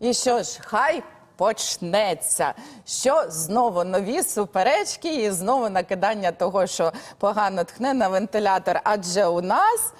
І що ж, хай почнеться. Що знову нові суперечки і знову накидання того, що погано тхне на вентилятор. Адже у нас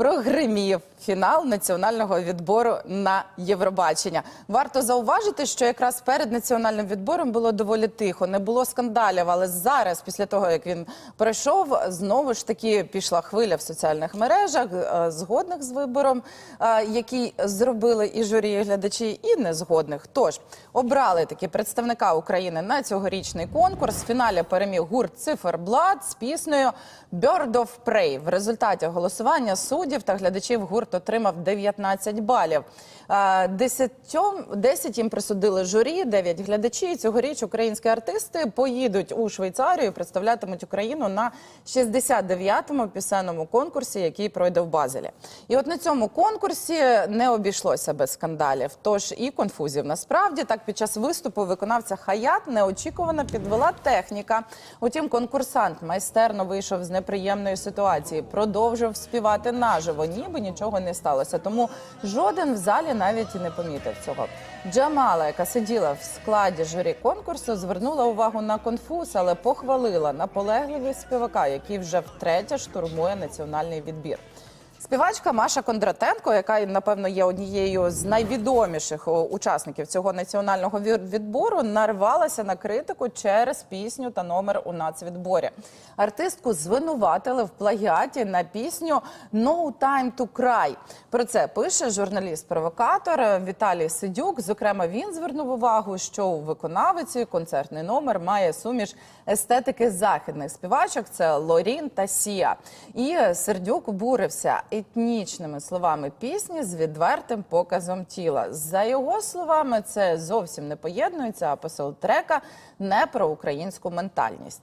прогримів фінал національного відбору на Євробачення. Варто зауважити, що якраз перед національним відбором було доволі тихо, не було скандалів. Але зараз, після того як він пройшов, знову ж таки пішла хвиля в соціальних мережах, е, згодних з вибором, е, який зробили і журі, і глядачі, і незгодних. Тож обрали таки представника України на цьогорічний конкурс. В фіналі переміг гурт Циферблат з піснею «Bird of Prey». В результаті голосування суддів та глядачів гурт отримав 19 балів. Е, Десятьом, 10 їм присудили журі, 9 глядачі. Цьогоріч українські артисти поїдуть у Швейцарію, і представлятимуть Україну на 69-му пісенному конкурсі, який пройде в Базелі. І от на цьому конкурсі не обійшлося без скандалів, тож і конфузів. Насправді так під час виступу виконавця Хаят неочікувано підвела техніка. Утім, конкурсант майстерно вийшов з неприємної ситуації, продовжив співати наживо, ніби нічого не сталося. Тому жоден в залі навіть і не помітив цього. Джамала, яка сиділа в складі журі конкурсу, звернула увагу на конфуз, але похвалила наполегливість співака, який вже втретє штурмує національний відбір. Співачка Маша Кондратенко, яка напевно є однією з найвідоміших учасників цього національного відбору, нарвалася на критику через пісню та номер у нацвідборі. Артистку звинуватили в плагіаті на пісню «No time to cry». Про це пише журналіст-провокатор Віталій Сидюк. Зокрема, він звернув увагу, що у виконавиці концертний номер має суміш естетики західних співачок. Це Лорін та Сія. І Сердюк обурився етнічними словами пісні з відвертим показом тіла. За його словами, це зовсім не поєднується, а посил трека не про українську ментальність.